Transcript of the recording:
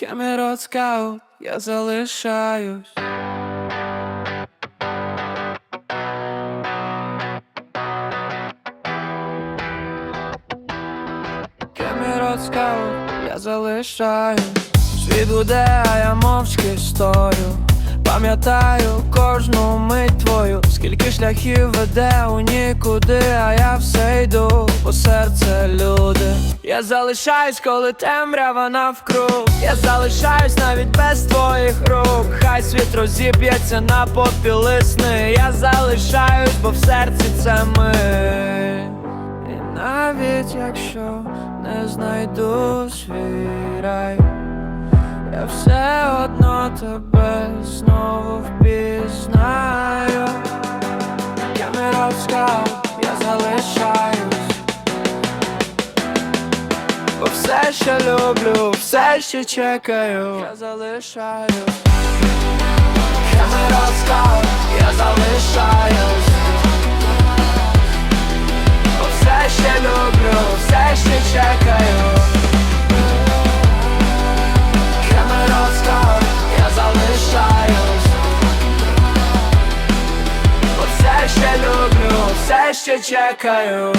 Кемерот скаут, я залишаюсь. Кемерот я залишаюсь. Світ гуде, а я мовчки стою. Пам'ятаю кожну твою, скільки шляхів веде у нікуди, а я все йду по серце люди. Я залишаюсь, коли темрява навкруг. Я залишаюсь навіть без твоїх рук. Хай світ розіб'ється на попілисни. Я залишаюсь, бо в серці це ми. І навіть якщо не знайду свій рай. Я все одно тебе знову впізнаю Скаут, я залишаюсь. Бо все що люблю, все ще чекаю Я залишаюсь ще чекаю